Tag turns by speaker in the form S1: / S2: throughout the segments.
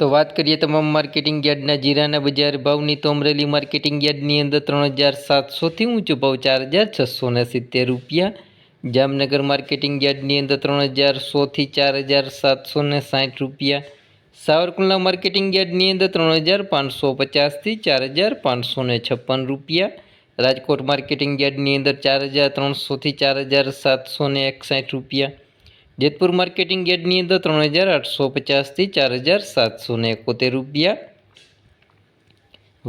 S1: તો વાત કરીએ તમામ માર્કેટિંગ યાર્ડના જીરાના બજાર ભાવની, તો અમરેલી માર્કેટિંગ યાર્ડની અંદર ત્રણ હજાર સાતસોથી ઊંચો ભાવ, ચાર હજાર છસો ને સિત્તેર રૂપિયા. જામનગર માર્કેટિંગ યાર્ડની અંદર ત્રણ હજાર સોથી ચાર હજાર સાતસો ને સાઠ રૂપિયા. સાવરકુંડલા માર્કેટિંગ યાર્ડની અંદર ત્રણ હજાર પાંચસો પચાસથી ચાર હજાર પાંચસો ને છપ્પન રૂપિયા. રાજકોટ માર્કેટિંગ યાર્ડની અંદર ચાર હજાર ત્રણસોથી ચાર હજાર સાતસો ને એકસાઠ રૂપિયા. જેતપુર માર્કેટિંગ યાર્ડની અંદર ત્રણ હજાર આઠસો પચાસથી ચાર હજાર સાતસો ને એકોતેર રૂપિયા.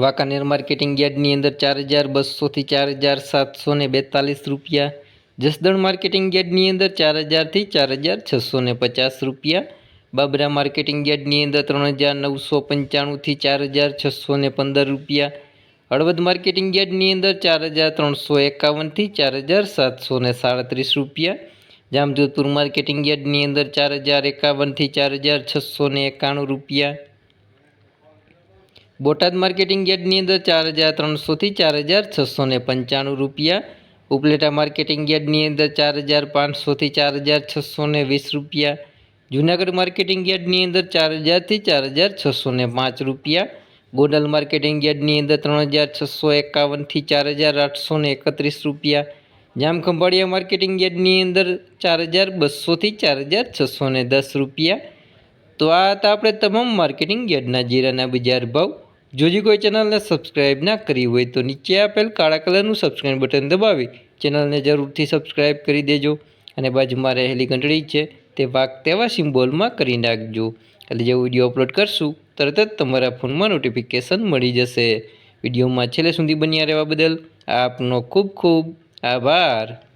S1: વાંકાનેર માર્કેટિંગ યાર્ડની અંદર ચાર હજાર બસોથી ચાર હજાર સાતસો ને બેતાલીસ રૂપિયા. જસદણ માર્કેટિંગ યાર્ડની અંદર ચાર હજારથી ચાર હજાર છસો ને પચાસ રૂપિયા. બાબરા માર્કેટિંગ યાર્ડની અંદર ત્રણ હજાર નવસો પંચાણુંથી ચાર હજાર છસો ને પંદર રૂપિયા. હળવદ માર્કેટિંગ યાર્ડની અંદર ચાર હજાર ત્રણસો એકાવનથી ચાર હજાર સાતસો ને સાડત્રીસ રૂપિયા. જામજોધપુર માર્કેટિંગ યાર્ડની અંદર ચાર હજાર એકાવનથી ચાર હજાર છસો ને એકાણું રૂપિયા. બોટાદ માર્કેટિંગ યાર્ડની અંદર ચાર હજાર ત્રણસોથી ચાર હજાર છસો ને પંચાણું રૂપિયા. ઉપલેટા માર્કેટિંગ યાર્ડની અંદર ચાર હજાર પાંચસોથી ચાર હજાર છસો ને વીસ રૂપિયા. જૂનાગઢ માર્કેટિંગ યાર્ડની અંદર ચાર હજારથી ચાર હજાર છસો ને પાંચ રૂપિયા. ગોંડલ માર્કેટિંગ યાર્ડની અંદર ત્રણ હજાર છસો એકાવનથી ચાર હજાર આઠસો ને એકત્રીસ રૂપિયા. જામખંભાળિયા માર્કેટિંગ યાર્ડની અંદર ચાર હજાર બસોથી ચાર હજાર છસો ને દસ રૂપિયા. તો આ હતા આપણે તમામ માર્કેટિંગ યાર્ડના જીરાના બજાર ભાવ. જો કોઈ ચેનલને સબસ્ક્રાઇબ ના કરી હોય તો નીચે આપેલ કાળા કલરનું સબસ્ક્રાઇબ બટન દબાવી ચેનલને જરૂરથી સબસ્ક્રાઇબ કરી દેજો. અને બાજુમાં રહેલી ઘંટડી છે તે વાક તેવા સિમ્બોલમાં કરી નાખજો. એટલે જે વીડિયો અપલોડ કરશું, તરત જ તમારા ફોનમાં નોટિફિકેશન મળી જશે. વિડીયોમાં છેલ્લે સુધી બન્યા રહેવા બદલ આપનો ખૂબ ખૂબ আবার